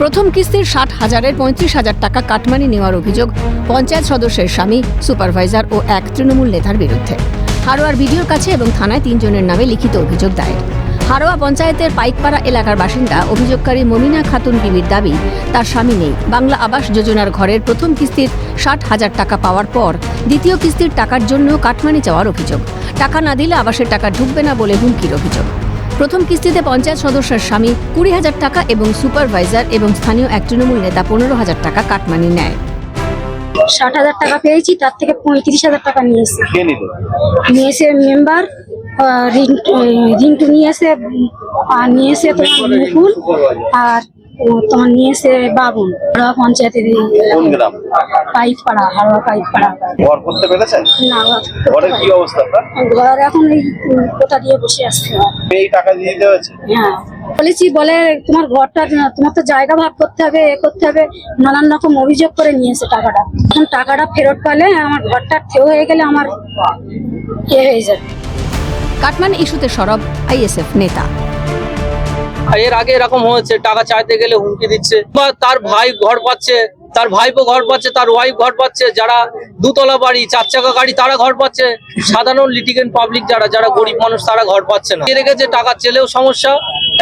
প্রথম কিস্তির ষাট হাজারের পঁয়ত্রিশ হাজার টাকা কাটমানি নেওয়ার অভিযোগ পঞ্চায়েত সদস্যের স্বামী, সুপারভাইজার ও এক তৃণমূল নেতার বিরুদ্ধে। হারোয়ার বিডিওর কাছে এবং থানায় তিনজনের নামে লিখিত অভিযোগ দায়ের। হারোয়া পঞ্চায়েতের পাইকপাড়া এলাকার বাসিন্দা, অভিযোগকারী মমিনা খাতুন বিবির দাবি, তার স্বামী নেই। বাংলা আবাস যোজনার ঘরের প্রথম কিস্তির ষাট হাজার টাকা পাওয়ার পর দ্বিতীয় কিস্তির টাকার জন্য কাটমানি চাওয়ার অভিযোগ। টাকা না দিলে আবাসের টাকা ঢুকবে না বলে হুমকির অভিযোগ। প্রথম কিস্তিতে পঞ্চায়েত সদস্যের স্বামী কুড়ি হাজার টাকা এবং সুপারভাইজার এবং স্থানীয় এক তৃণমূল নেতা পনেরো হাজার টাকা কাটমানি নেয়। ষাট হাজার টাকা পেয়েছি তার থেকে পঁয়ত্রিশ হাজার টাকা নিয়েছে। নিয়েছে মেম্বার রিন্টু নিয়ে এসে নিয়ে এসে তোমার মুকুল আর ও তোমার নিয়ে এসে বাবুন হাড়োয়া পঞ্চায়েতের কোন গ্রাম? পাইপ পাড়া হাড়োয়া পাইপ পাড়া ঘর করতে পেরেছেন? না ঘরের কি অবস্থা ঘর এখন এই কোথা দিয়ে বসে আসতে এই টাকা দিয়ে দিতে হয়েছে? হ্যাঁ। বলেছি বলে তোমার ঘরটা তোমার তো জায়গা ভাগ করতে হবে এ করতে হবে। নানান রকম অভিযোগ করে নিয়েছে টাকাটা। এখন টাকাটা ফেরত পেলে আমার ঘরটা ঠেউ হয়ে গেলে আমার এ হয়ে যাবে কাটমানি ইস্যুতে সরব আইএসএফ নেতা। এর আগে এরকম হয়েছে, টাকা চাইতে গেলে হুমকি দিচ্ছে। বা তার ভাই ঘর পাচ্ছে, তার ভাইপো ঘর পাচ্ছে, তার ওয়াইফ ঘর পাচ্ছে, যারা দুতলা বাড়ি, চার চাকা গাড়ি, তারা ঘর পাচ্ছে। সাধারণ লিটিগেন্ট পাবলিক যারা যারা গরিব মানুষ, তারা ঘর পাচ্ছে না। যে টাকা চেলেও সমস্যা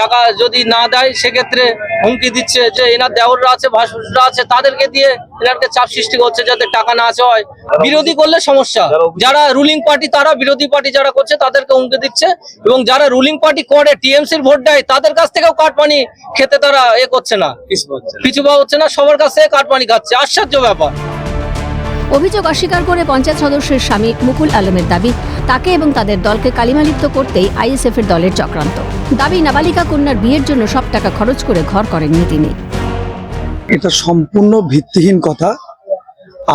টাকা যদি না দেয় সেক্ষেত্রে হুমকি দিচ্ছে যে এনার দেওররা আছে ভাসুররা আছে তাদেরকে দিয়ে এনারকে চাপ সৃষ্টি করছে যাতে টাকা না আছে। হয় বিরোধী করলে সমস্যা। যারা রুলিং পার্টি তারা বিরোধী পার্টি যারা করছে তাদেরকে হুমকি দিচ্ছে। এবং যারা রুলিং পার্টি করে টিএমসির ভোট দেয় তাদের কাছ থেকেও কাটমানি খেতে তারা এ করছে না। কিছু বা হচ্ছে না সবার কাছ থেকে কাটমানি খাচ্ছে। আশ্চর্য ব্যাপার। অভিযোগ অস্বীকার করে পঞ্চায়েত সদস্যের স্বামী মুকুল আলমের দাবি, তাকে এবং তাদের দলকে কালিমালিপ্ত করতেই আইএসএফ এর দলের চক্রান্ত। দাবি, নাবালিকা কন্যার বিয়ের জন্য সব টাকা খরচ করে ঘর করেননি তিনি। এটা সম্পূর্ণ ভিত্তিহীন কথা।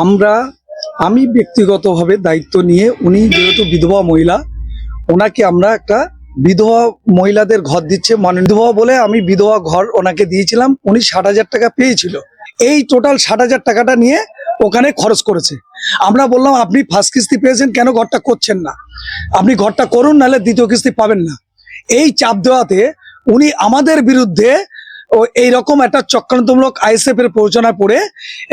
আমরা, আমি ব্যক্তিগতভাবে দায়িত্ব নিয়ে উনি যেহেতু বিধবা মহিলা, ওনাকে আমরা একটা বিধবা মহিলাদের ঘর দিচ্ছে মানে বিধবা বলে আমি বিধবা ঘর ওনাকে দিয়েছিলাম, উনি ষাট হাজার টাকা পেয়েছিল। এই টোটাল ষাট হাজার টাকাটা নিয়ে ওখানে খরচ করেছে। আমরা বললাম, আপনি ফার্স্ট কিস্তি পেয়েছেন, কেন ঘরটা করছেন না? আপনি ঘরটা করুন, নাহলে দ্বিতীয় কিস্তি পাবেন না। এই চাপ দেওয়াতে উনি আমাদের বিরুদ্ধে ও এইরকম একটা চক্রান্তমূলক আইএসএফ এর প্ররোচনায় পড়ে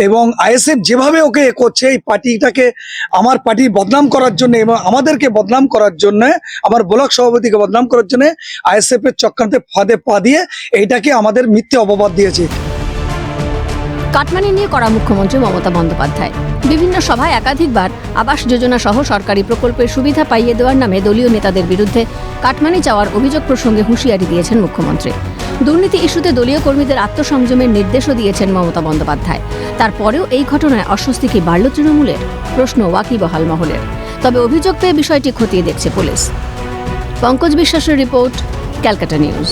এবং আইএসএফ যেভাবে ওকে এ করছে, এই পার্টিটাকে, আমার পার্টি বদনাম করার জন্য এবং আমাদেরকে বদনাম করার জন্য, আমার ব্লক সভাপতিকে বদনাম করার জন্য আইএসএফ এর চক্রান্তে ফাঁদে পা দিয়ে এইটাকে আমাদের মিথ্যে অপবাদ দিয়েছে। কাটমানি নিয়ে করা মুখ্যমন্ত্রী মমতা বন্দ্যোপাধ্যায়। বিভিন্ন সভায় একাধিকবার আবাস যোজনা সহ সরকারি প্রকল্পের সুবিধা পাইয়ে দেওয়ার নামে দলীয় নেতাদের বিরুদ্ধে কাটমানি চাওয়ার অভিযোগ প্রসঙ্গে হুঁশিয়ারি দিয়েছেন মুখ্যমন্ত্রী। দুর্নীতি ইস্যুতে দলীয় কর্মীদের আত্মসংযমের নির্দেশও দিয়েছেন মমতা বন্দ্যোপাধ্যায়। তারপরেও এই ঘটনায় অস্বস্তি কি বাড়ল তৃণমূলের? প্রশ্ন ওয়াকিবহাল মহলের। তবে অভিযোগ পেয়ে বিষয়টি খতিয়ে দেখছে পুলিশ। পঙ্কজ বিশ্বাসের রিপোর্ট, ক্যালকাটা নিউজ।